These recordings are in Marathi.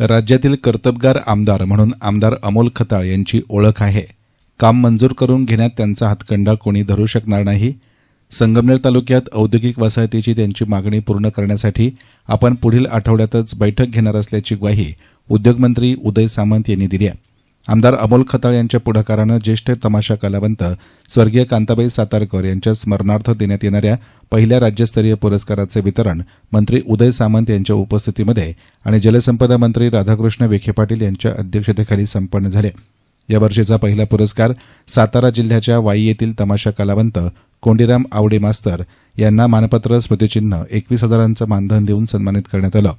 राज्यातील कर्तबगार आमदार म्हणून आमदार अमोल खताळ यांची ओळख आहे. काम मंजूर करून घेण्यात त्यांचा हातखंडा कोणी धरू शकणार नाही. संगमनेर तालुक्यात औद्योगिक वसाहतीची त्यांची मागणी पूर्ण करण्यासाठी आपण पुढील आठवड्यातच बैठक घेणार असल्याची ग्वाही उद्योगमंत्री उदय सामंत यांनी दिली आहे. आमदार अमोल खताळ यांच्या पुढाकारानं ज्येष्ठ तमाशा कलावंत स्वर्गीय कांताबाई सातारकर यांच्या स्मरणार्थ देण्यात येणाऱ्या पहिल्या राज्यस्तरीय पुरस्काराचे वितरण मंत्री उदय सामंत यांच्या उपस्थितीमध्ये आणि जलसंपदा मंत्री राधाकृष्ण विखे पाटील यांच्या अध्यक्षतेखाली संपन्न झाले. या वर्षीचा पहिला पुरस्कार सातारा जिल्ह्याच्या वाई येथील तमाशा कलावंत कोंडीराम आवडे मास्तर यांना मानपत्र स्मृतिचिन्ह एकवीस हजारांचं मानधन देऊन सन्मानित करण्यात आलं.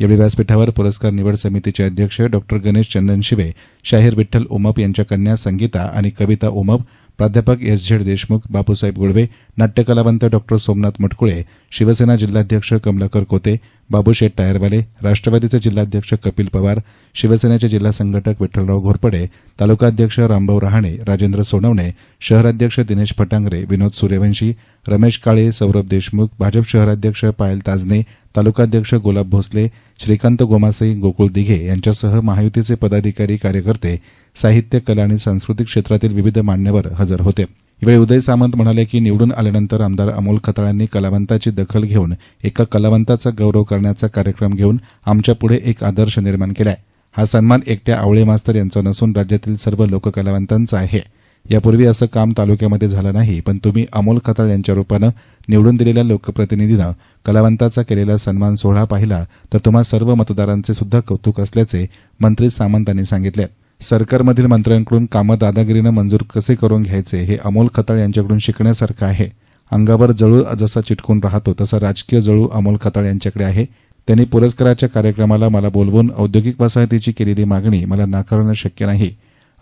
यावेळी व्यासपीठावर पुरस्कार निवड समितीचे अध्यक्ष डॉक्टर गणेश चंदन शिवे शाहीर विठ्ठल उमप यांच्या कन्या संगीता आणि कविता उमप प्राध्यापक एस झेड देशमुख बापूसाहेब गुळवे नाट्यकलावंत डॉक्टर सोमनाथ मटकुळे शिवसेना जिल्हाध्यक्ष कमलाकर कोते बाबूशेठ टायरवाले राष्ट्रवादीचे जिल्हाध्यक्ष कपिल पवार शिवसेनेचे जिल्हा संघटक विठ्ठलराव घोरपडे तालुकाध्यक्ष रामभाऊ रहाणे राजेंद्र सोनवणे शहराध्यक्ष दिनेश फटांगरे विनोद सूर्यवंशी रमेश काळे सौरभ देशमुख भाजप शहराध्यक्ष पायल ताजने तालुकाध्यक्ष गुलाब भोसले श्रीकांत गोमासे गोकुळ दिघे यांच्यासह महायुतीचे पदाधिकारी कार्यकर्ते साहित्य कला आणि सांस्कृतिक क्षेत्रातील विविध मान्यवर हजर होते. यावेळी उदय सामंत म्हणाले की निवडून आल्यानंतर आमदार अमोल खताळांनी कलावंताची दखल घेऊन एका कलावंताचा गौरव करण्याचा कार्यक्रम घेऊन आमच्या पुढे एक आदर्श निर्माण केलाय. हा सन्मान एकट्या आवळे मास्तर यांचा नसून राज्यातील सर्व लोककलावंतांचा आहे. यापूर्वी असं काम तालुक्यामध्ये झालं नाही पण तुम्ही अमोल खताळ यांच्या रूपानं निवडून दिलेल्या लोकप्रतिनिधीनं कलावंताचा केलेला सन्मान सोहळा पाहिला तर तुम्हा सर्व मतदारांचे सुद्धा कौतुक असल्याचे मंत्री सामंतांनी सांगितले. सरकारमधील मंत्र्यांकडून कामं दादागिरीनं मंजूर कसे करून घ्यायचे हे अमोल खताळ यांच्याकडून शिकण्यासारखं आहे. अंगावर जळू जसा चिटकून राहतो तसा राजकीय जळू अमोल खताळ यांच्याकडे आहे. त्यांनी पुरस्काराच्या कार्यक्रमाला मला बोलवून औद्योगिक वसाहतीची केलेली मागणी मला नाकारणं शक्य नाही.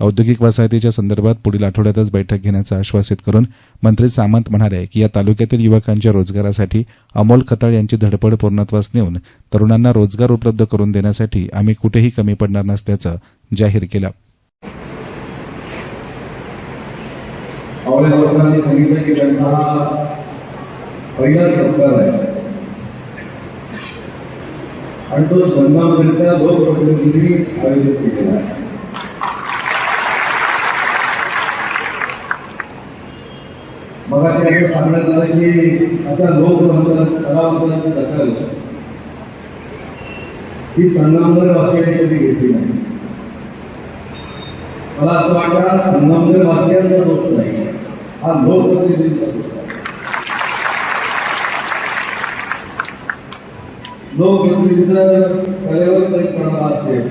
औद्योगिक वसाहतीच्या संदर्भात पुढील आठवड्यातच बैठक घेण्याचं आश्वासित करून मंत्री सामंत म्हणाले की या तालुक्यातील युवकांच्या रोजगारासाठी अमोल खताळ यांची धडपड पूर्णत्वास नेऊन तरुणांना रोजगार उपलब्ध करून देण्यासाठी आम्ही कुठेही कमी पडणार नसल्याचं जाहीर केलं. सांगितलं की पहिलाच आहे. आणि तो संघामधीलच्या लोकप्रतिनिधींनी आयोजित केलेला आहे. मगाशी आता सांगण्यात आलं की अशा लोकवंत कलावंतांची दखल ही संगमनेर वासियांनी कधी घेतली नाही. मला असं वाटतं हा संगमनेर वासियांचा दोष नाही. हा लोकप्रतिनिधींचा दोष आहे लोकप्रतिनिधीचं कलेवर प्रेम असेल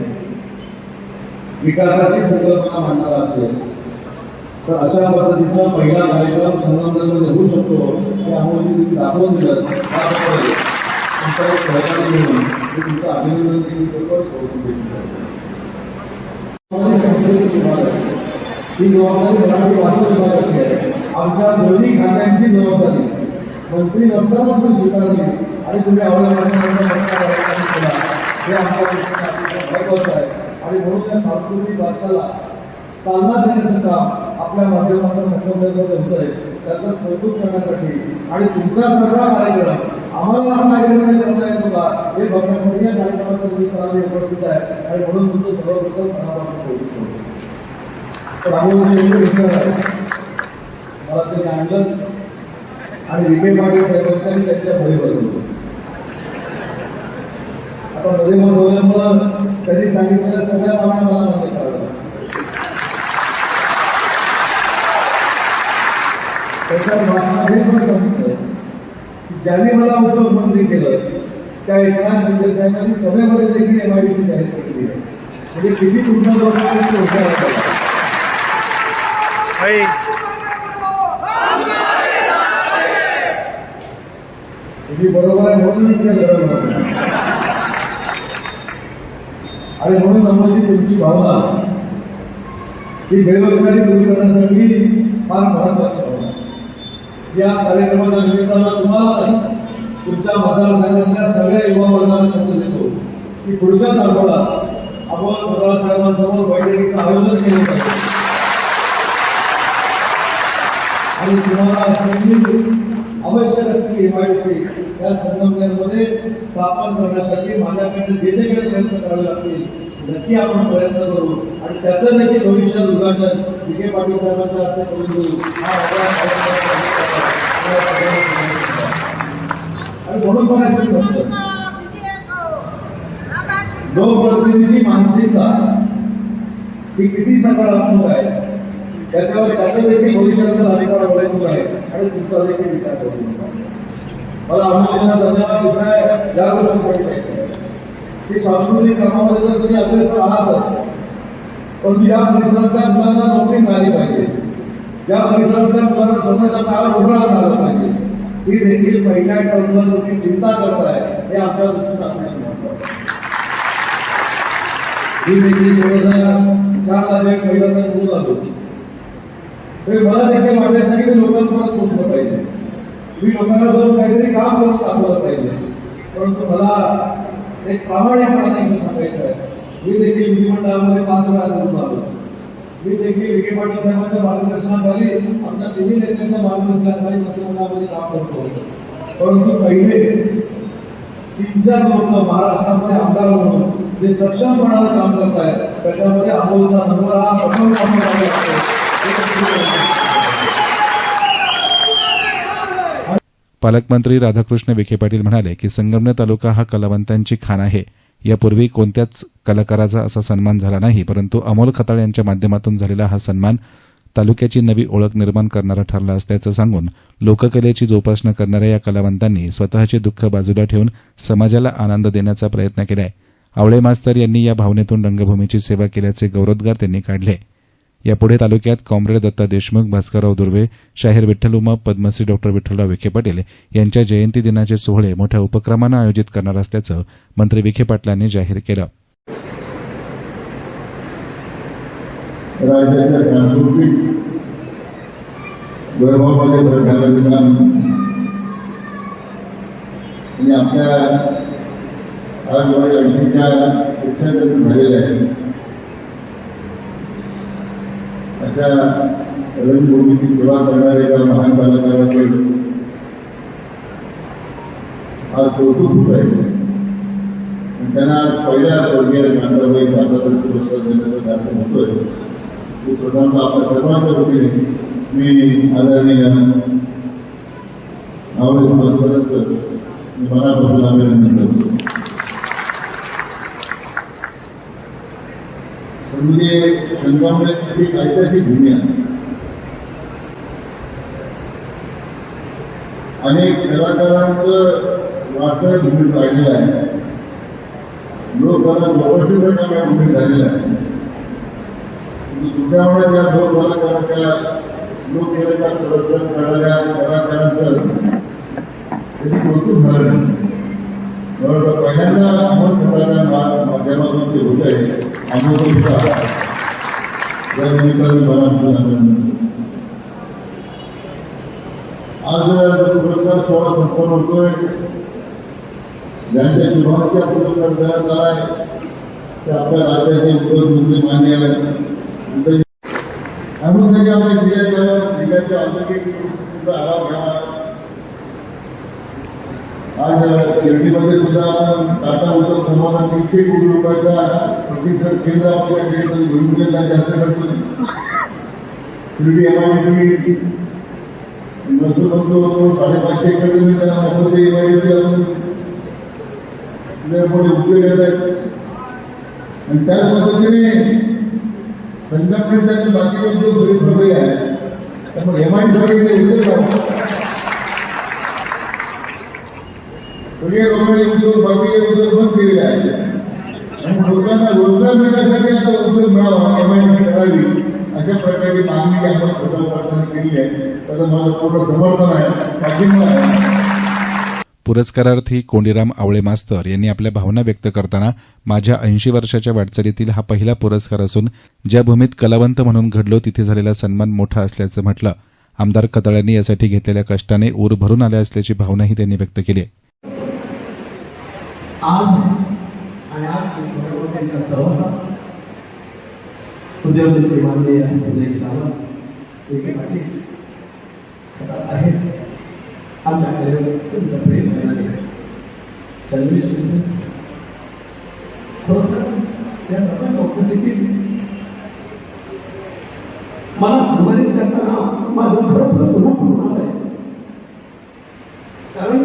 विकासाची संकल्पना मांडणारा असेल तर अशा पद्धतीचा पहिला कार्यक्रम संगमनगरमध्ये होऊ शकतो हे आम्हाला तुम्ही दाखवून दिलं. तुमचा एक सहकार्य म्हणून मी तुमचं अभिनंदन ही जबाबदारी मराठी विभागाची आहे आमच्या दोन्ही खात्यांची जबाबदारी मंत्री नसताना पण स्वीकारली आणि तुम्ही आवडला हे आमच्या महत्वाचं आहे. आणि म्हणून त्या सांस्कृतिक वारसाला चालना देण्याचं काम आपल्या माध्यमातून संगमनेरमध्ये होत आहे. त्याचं कौतुक करण्यासाठी आणि तुमचा सगळा कार्यक्रम आम्हाला हा कार्यक्रम करता येत होता हे बघण्यासाठी या कार्यक्रमाचं तुम्ही निमित्ताने उपस्थित आहे. आणि म्हणून तुमचं सर्वप्रथम मनापासून कौतुक करतो तर मला ते आणलं आणि विखे पाटील साहेबांनी त्यांच्या मध्ये बसवलं आता मध्ये बसवल्यामुळं त्यांनी सांगितलेल्या सगळ्या मागण्या मला मान्य कराव्या त्याच्या भाषणामध्ये पण सांगितलं की ज्यांनी मला उद्योगमंत्री केलं त्या एकनाथ शिंदे साहेबांनी सभेमध्ये देखील एमआयडीची जाहीर केली. म्हणजे किती तुमच्या. तुम्ही बरोबर आहे म्हणून घरात आणि म्हणून आम्हाला तुमची भावना ही बेरोजगारी दूर करण्यासाठी फार महत्वाची. या कार्यक्रमाच्या निमित्तानं तुम्हाला तुमच्या मतदारसंघातल्या सगळ्या युवा वर्गाला शब्द देतो. की पुढच्याच आठवड्यात आपण पवार बैठकीचं आयोजन केलं पाहिजे. आणि तुम्हाला संगीत आवश्यक असलेली एमआयडीसी या संघटनेमध्ये स्थापन करण्यासाठी माझ्याकडे जे जे काही प्रयत्न करावे लागतील नक्की आपण प्रयत्न करू. त्याचं देखील भविष्यात उद्घाटन विखे पाटील साहेबांच्या हस्ते करून देऊ. आणि म्हणून मला असं वाटतं लोकप्रतिनिधीची मानसिकता ही किती सकारात्मक आहे त्याच्यावर त्याचं देखील भविष्याचा अधिकार अवलंबून आहे आणि तुमचा देखील विचार करून मला अनुभवाला धन्यवाद. दुसऱ्या या गोष्टीसाठी. द्यायचं की सांस्कृतिक कामामध्ये जर तुम्ही अग्रेसर आहातच. पण या परिसरातल्या मुलांना नोकरी मिळाली पाहिजे. या परिसरातल्या मुलांना स्वतःच्या पायावर उभं राहता पाहिजे. ही देखील पहिल्या टर्मला तुम्ही चिंता करताय हे आपल्या दृष्टीने अतिशय ही देखील दोन हजार चार ला पहिला तर बोलत आलो. तरी मला देखील वाटण्यासाठी मी लोकांपर्यंत पोहोचलं पाहिजे. मी लोकांना जाऊन काहीतरी काम करून दाखवलं पाहिजे. परंतु मला एक प्रामाणिकपणाने इथं सांगायचं आहे. मी देखील विधिमंडळामध्ये पाच वेळा करून आलो मी देखील विखे पाटील साहेबांच्या मार्गदर्शनाखाली आमच्या तिन्ही नेत्यांच्या मार्गदर्शनाखाली मंत्रिमंडळामध्ये काम करतो. परंतु पहिले तीन चार लोक महाराष्ट्रामध्ये आमदार म्हणून जे सक्षमपणाने काम करतायत त्याच्यामध्ये अमोलचा नंबर हा प्रथम पालकमंत्री राधाकृष्ण विखे पाटील म्हणाले की संगमनेर तालुका हा कलावंतांची खाण आहे. यापूर्वी कोणत्याच कलाकाराचा असा सन्मान झाला नाही परंतु अमोल खताळ यांच्या माध्यमातून झालेला हा सन्मान तालुक्याची नवी ओळख निर्माण करणारा ठरला असल्याचं सांगून लोककलेची जोपासना करणाऱ्या या कलावंतांनी स्वतःचे दुःख बाजूला ठेवून समाजाला आनंद देण्याचा प्रयत्न केलाय. आवळे मास्तर यांनी या भावनेतून रंगभूमीची सेवा केल्याचे गौरवोद्गार त्यांनी काढले. यापुढे तालुक्यात कॉम्रेड दत्ता देशमुख भास्करराव दुर्वे शाहीर विठ्ठल उमा पद्मश्री डॉक्टर विठ्ठलराव विखे पाटील यांच्या जयंती दिनाचे सोहळे मोठ्या उपक्रमानं आयोजित करणार असल्याचं मंत्री विखे पाटलांनी जाहीर केलं. राज्याच्या सांस्कृतिक वैभवामध्ये भर घालण्याचं म्हणजे काम आणि आपल्या आज वय झालेल्या आहे अशा रंगभूमीची सेवा करणाऱ्या एका महान कलाकाराचे आज कौतुक होत आहे आणि त्यांना आज पहिल्या स्वर्गीय गांधाबाई सातारा पुरस्कार देण्याचा कार्यक्रम होतोय मी प्रथमतः आपल्या सर्वांच्या वतीने मी आदरणीय आवडे समाजपर्यंत मी मनापासून अभिनंदन करतो म्हणजे संगमनेरची ऐतिहासिक भूमी आहे. अनेक कलाकारांचं वास्तव भूमी पाहिलेलं आहे. लोककला व्यवस्थित काम या भूमीत झालेलं आहे म्हणजे तुझ्यामुळे त्या लोक कलाकारांच्या लोककलेचा पुरस्कार करणाऱ्या कलाकारांचं कधी कौतुक झालं नाही. बरोबर पहिल्यांदा अमोल खताच्या माध्यमातून ते होत आहे अमोल या निमित्ताने मनापासून अभिनंदन आज जो पुरस्कार सोहळा संपन्न होतोय ज्यांच्या शुभांच्या पुरस्कार देण्यात आला ते आपल्या राज्याचे उपमुख्यमंत्री मान्य उदय अजून काही आपल्या जिल्ह्याच्या जिल्ह्याच्या औद्योगिक परिस्थितीचा आढावा घ्यावा आज शिर्डीमध्ये सुद्धा टाटा उद्योग समाजात तीनशे कोटी रुपयाचा प्रशिक्षण केंद्र आपल्या जिल्ह्यात भूमिकेला जास्त करतो शिर्डी एमआयडीसी नसू म्हणतो साडेपाचशे एकर जमीन त्यांना मोफत एमआयडीसी अजून मोठे उपयोग येत आहेत. आणि त्याच पद्धतीने संघटनेच्या बाकीचे उद्योग सगळे सगळे आहेत. त्यामुळे एमआयडीसाठी ते उद्योग सगळे लोकांनी उद्योग बाकीचे उद्योग बंद केलेले आहेत. आणि लोकांना रोजगार मिळण्यासाठी आता उद्योग मिळावा एमआयडीसी करावी अशा प्रकारची मागणी आपण प्रकल्पाने केली आहे त्याचं माझं पूर्ण समर्थन आहे. पाठिंबा आहे. पुरस्कारार्थी कोंडीराम आवळे मास्तर यांनी आपल्या भावना व्यक्त करताना माझ्या ऐंशी वर्षाच्या वाटचालीतील हा पहिला पुरस्कार असून ज्या भूमीत कलावंत म्हणून घडलो तिथे झालेला सन्मान मोठा असल्याचं म्हटलं. आमदार खताळ्यांनी यासाठी घेतलेल्या कष्टाने ऊर भरून आल्या असल्याची भावनाही त्यांनी व्यक्त केली आहे. आज आणि आज बरोबर त्यांचा सहभाग उद्योगमंत्री माननीय सुरेश सावंत विखे पाटील? आहेत आमच्याकडे अत्यंत माझ्याकडे तुमचं प्रेम मिळाले सर्विस खरोखर या सगळ्या लोक देखील मला सन्मानित करताना माझं खरोखर गुन्हा होणार आहे कारण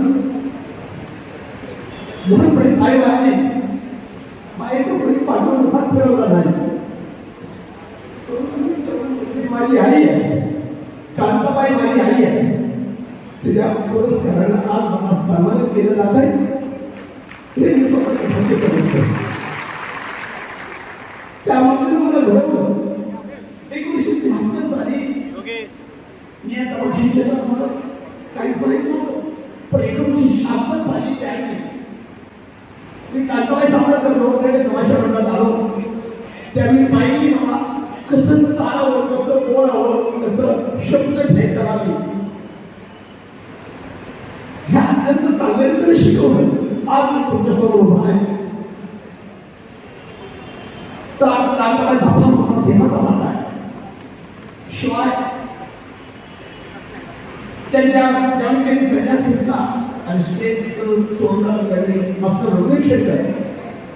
लहानपणी आई लागली मायेचं प्रेम पाठवून हात फिरवला नाही. माझी आई आहे. कांताबाई माझी आई आहे. तिच्या पुरस्कारानं आज मला सन्मान केलं जात आहे हे मी समजतो. त्यामध्ये मला घडवलं एकोणीसशे त्र्याहत्तर साली मी आता बक्षिसेला मला काहीच पण एकोणीसशे शहात्तर साली त्या कांताबाई सावरकर रोडकडे तमाशा मंडळात आलो त्यावेळी पाहिली मला कसं चालावं कसं बोलावं कसं शब्द भेट करावी ह्या अत्यंत चांगल्या रीतीने शिकवलं. आज मी तुमच्यासमोर उभा आहे. तर आज कांताबाई सावरकर मला सेवाचा मान आहे. शिवाय त्यांच्या ज्यावेळी त्यांनी संन्यास घेतला आणि स्टेज सोडलं करणे मस्त रंग खेळलं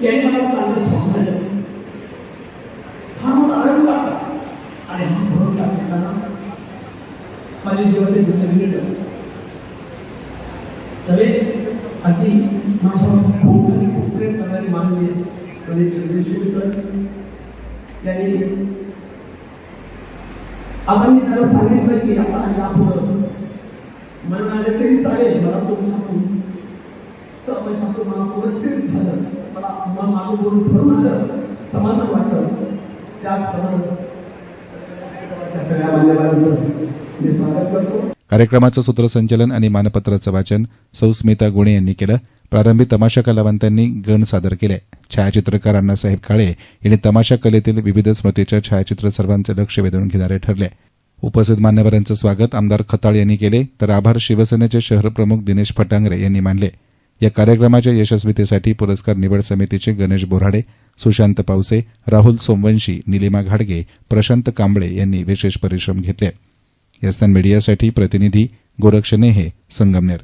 यांनी मला चांगलं सांभाळलं. हा मला आनंद वाटला. आणि हा भरोसा घेताना माझ्या जीवाचे गुंतवणूक तरी अगदी माझ्यावर खूप आणि खूप प्रेम करणारी मानवी म्हणजे चंद्रशेखर सर यांनी आता मी त्याला सांगितलं की आता यापुढं म्हणून आले तरी चालेल मला तुमच्याकडून सर्वांच्या मला पुरस्कृत झालं. मला मला मागं बोलून ठरवून आलं समाधान वाटलं त्याचप्रमाणे सगळ्या मान्यवरांचं मी स्वागत करतो. कार्यक्रमाचं सूत्रसंचलन आणि मानपत्राचं वाचन सौ स्मिता गुणे यांनी केलं. प्रारंभी तमाशा कलावंतांनी गण सादर केले. छायाचित्रकार अण्णासाहेब काळे यांनी तमाशा कलेतील विविध स्मृतीच्या छायाचित्र सर्वांचे लक्ष वेधून घेणारे ठरले. उपस्थित मान्यवरांचं स्वागत आमदार खताळ यांनी केले. तर आभार शिवसेनेचे शहर प्रमुख दिनेश फटांगरे यांनी मानले. या कार्यक्रमाच्या यशस्वीतेसाठी पुरस्कार निवड समितीचे गणेश बोराडे सुशांत पावसे राहुल सोमवंशी निलिमा घाडगे प्रशांत कांबळे यांनी विशेष परिश्रम घेतले. यस्तान मीडियासाठी प्रतिनिधी गोरक्ष नेहे संगमनेर.